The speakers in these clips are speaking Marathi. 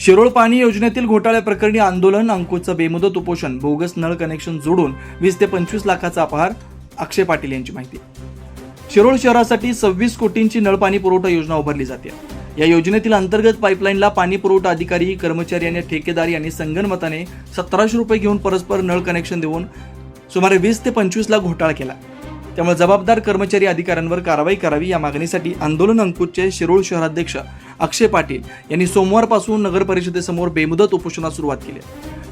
शिरोळ पाणी योजनेतील घोटाळ्याप्रकरणी आंदोलन अंकुचं बेमुदत उपोषण बोगस नळ कनेक्शन जोडून वीस ते पंचवीस लाखाचा अपहार अक्षय पाटील यांची माहिती. शिरोळ शहरासाठी सव्वीस कोटींची नळ पाणी पुरवठा योजना उभारली जाते. या योजनेतील अंतर्गत पाईपलाईनला पाणी पुरवठा अधिकारी कर्मचारी आणि ठेकेदार यांनी संगनमताने सतराशे रुपये घेऊन परस्पर नळ कनेक्शन देऊन सुमारे वीस ते पंचवीस लाख घोटाळा केला. त्यामुळे जबाबदार कर्मचारी अधिकाऱ्यांवर कारवाई करावी या मागणीसाठी आंदोलन अंकुशचे शिरोळ शहराध्यक्ष अक्षय पाटील यांनी सोमवारपासून नगर परिषदेसमोर बेमुदत उपोषणास सुरुवात केली.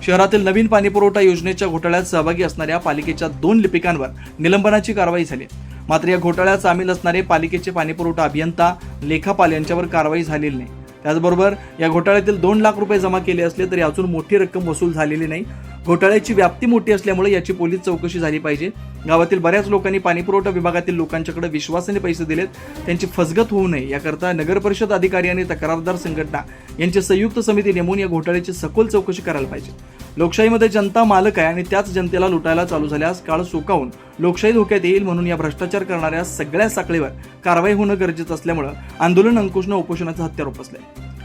शहरातील नवीन पाणीपुरवठा योजनेच्या घोटाळ्यात सहभागी असणाऱ्या पालिकेच्या दोन लिपिकांवर निलंबनाची कारवाई झाली. मात्र या घोटाळ्यात सामील असणारे पालिकेचे पाणीपुरवठा अभियंता लेखापाल यांच्यावर कारवाई झालेली नाही. त्याचबरोबर या घोटाळ्यातील दोन लाख रुपये जमा केले असले तरी अजून मोठी रक्कम वसूल झालेली नाही. घोटाळ्याची व्याप्ती मोठी असल्यामुळे याची पोलीस चौकशी झाली पाहिजे. गावातील बऱ्याच लोकांनी पाणीपुरवठा विभागातील लोकांच्याकडे विश्वासाने पैसे दिलेत. त्यांची फसगत होऊ नये याकरता नगरपरिषद अधिकारी आणि तक्रारदार संघटना यांची संयुक्त समिती नेमून या घोटाळ्याची सखोल चौकशी करायला पाहिजे. लोकशाहीमध्ये जनता मालक आहे आणि त्याच जनतेला लुटायला चालू झाल्यास काळ सुकावून लोकशाही धोक्यात येईल म्हणून या भ्रष्टाचार करणाऱ्या सगळ्या साखळीवर कारवाई होणं गरजेचं असल्यामुळं आंदोलन अंकुशनं उपोषणाचं हत्यार उपसले.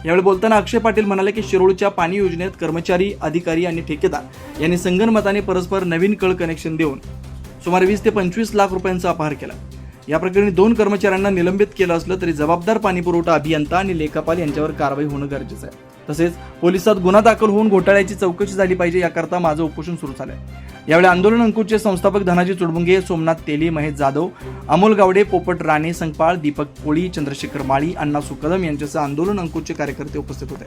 यावेळी बोलताना अक्षय पाटील म्हणाले की शिरोळच्या पाणी योजनेत कर्मचारी अधिकारी आणि ठेकेदार यांनी संगणमताने परस्पर नवीन कळ कनेक्शन देऊन सुमारे वीस ते पंचवीस लाख रुपयांचा अपहार केला. या प्रकरणी दोन कर्मचाऱ्यांना निलंबित केलं असलं तरी जबाबदार पाणीपुरवठा अभियंता आणि लेखापाल यांच्यावर कारवाई होणं गरजेचं आहे. तसेच पोलिसात गुन्हा दाखल होऊन घोटाळ्याची चौकशी झाली पाहिजे याकरता माझं उपोषण सुरू झालंय. यावेळी आंदोलन अंकुशचे संस्थापक धनाजी चुडबुंगे सोमनाथ तेली महेश जाधव अमोल गावडे पोपट राणे संगपाळ दीपक कोळी चंद्रशेखर माळी अण्णा सुकदम यांच्यासह आंदोलन अंकुशचे कार्यकर्ते उपस्थित होते.